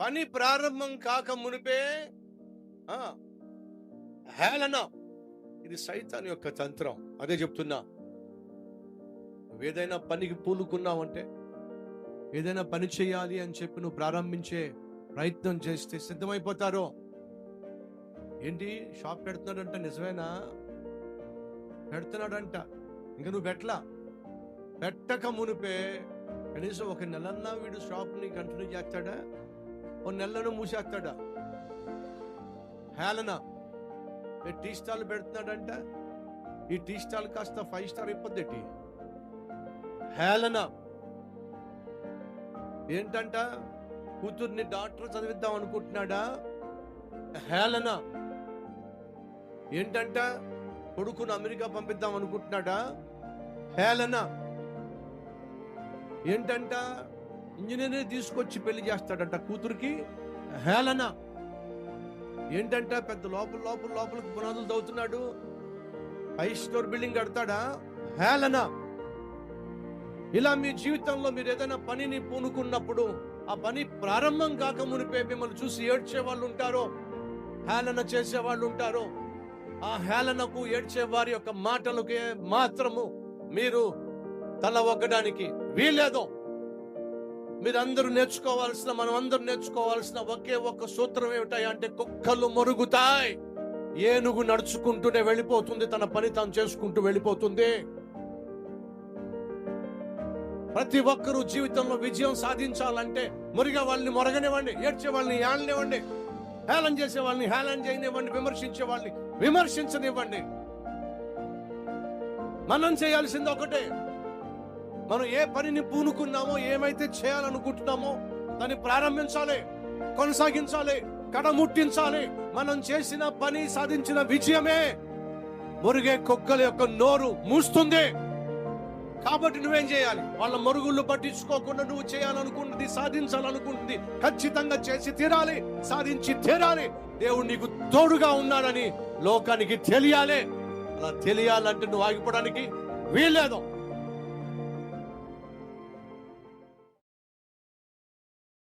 పని ప్రారంభం కాక మునిపే హేళన. ఇది సైతాన్ యొక్క తంత్రం. అదే చెప్తున్నా. ఏదైనా పనికి పూలుకున్నావంటే ఏదైనా పని చేయాలి అని చెప్పి నువ్వు ప్రారంభించే ప్రయత్నం చేస్తే సిద్ధమైపోతారో. ఏంటి? షాప్ పెడుతున్నాడంట నిజమేనా? పెడుతున్నాడంట. ఇంకా నువ్వు పెట్టలా? పెట్టక మునిపే. కనీసం ఒక నెలన్నా వీడు షాప్ని కంటిన్యూ చేస్తాడా? ఓ నెలను మూసేస్తాడా? హేళన. టీ స్టాల్ పెడుతున్నాడంట? ఈ టీ స్టాల్ కాస్త ఫైవ్ స్టార్ అయిపోద్ది హేళన. ఏంటంట? కూతుర్ని డాక్టర్ చదివిద్దాం అనుకుంటున్నాడా? హేళన. ఏంటంట? కొడుకును అమెరికా పంపిద్దాం అనుకుంటున్నాడా? హేళన. ఏంటంట? ఇంజనీర్ని తీసుకొచ్చి పెళ్ళి చేస్తాడంట కూతురికి. హేళన. ఏంటంట పెద్ద లోపల లోపల లోపలికి పునాదులు తవ్వుతున్నాడు. ఫైవ్ స్టోర్ బిల్డింగ్ కడతాడా? హేళన. ఇలా మీ జీవితంలో మీరు ఏదైనా పనిని పూనుకున్నప్పుడు ఆ పని ప్రారంభం కాక మునిపే మిమ్మల్ని చూసి ఏడ్చే వాళ్ళు ఉంటారో? హేళన చేసే వాళ్ళు ఉంటారో? ఆ హేళనకు ఏడ్చే వారి యొక్క మాటలకే మాత్రము మీరు తల ఒగ్గడానికి వీలేదు మీరందరూ నేర్చుకోవాల్సిన మనం అందరూ నేర్చుకోవాల్సిన ఒకే ఒక్క సూత్రం ఏమిటాయి అంటే కుక్కలు మరుగుతాయి. ఏనుగు నడుచుకుంటూనే వెళ్ళిపోతుంది తన పని తాను చేసుకుంటూ వెళ్ళిపోతుంది. ప్రతి ఒక్కరూ జీవితంలో విజయం సాధించాలంటే మురిగా వాళ్ళని మొరగనివ్వండి ఏడ్చే వాళ్ళని ఏళ్ళనివ్వండి హేళన చేసే వాళ్ళని హేళన చేయనివ్వండి విమర్శించే వాళ్ళని విమర్శించనివ్వండి. మనం చేయాల్సింది ఒకటే. మనం ఏ పనిని పూనుకున్నామో ఏమైతే చేయాలనుకుంటున్నామో దాన్ని ప్రారంభించాలి కొనసాగించాలి కడముట్టించాలి. మనం చేసిన పని సాధించిన విజయమే. మురిగే కుక్కల యొక్క నోరు మూస్తుంది. కాబట్టి నువ్వేం చేయాలి? వాళ్ళ మరుగుళ్ళు పట్టించుకోకుండా నువ్వు చేయాలనుకుంటుంది సాధించాలనుకుంటుంది ఖచ్చితంగా చేసి తీరాలి సాధించి తీరాలి. దేవుడు నీకు తోడుగా ఉన్నాడని లోకానికి తెలియాలి. అలా తెలియాలంటే నువ్వు ఆగిపోవడానికి వీల్లేదు.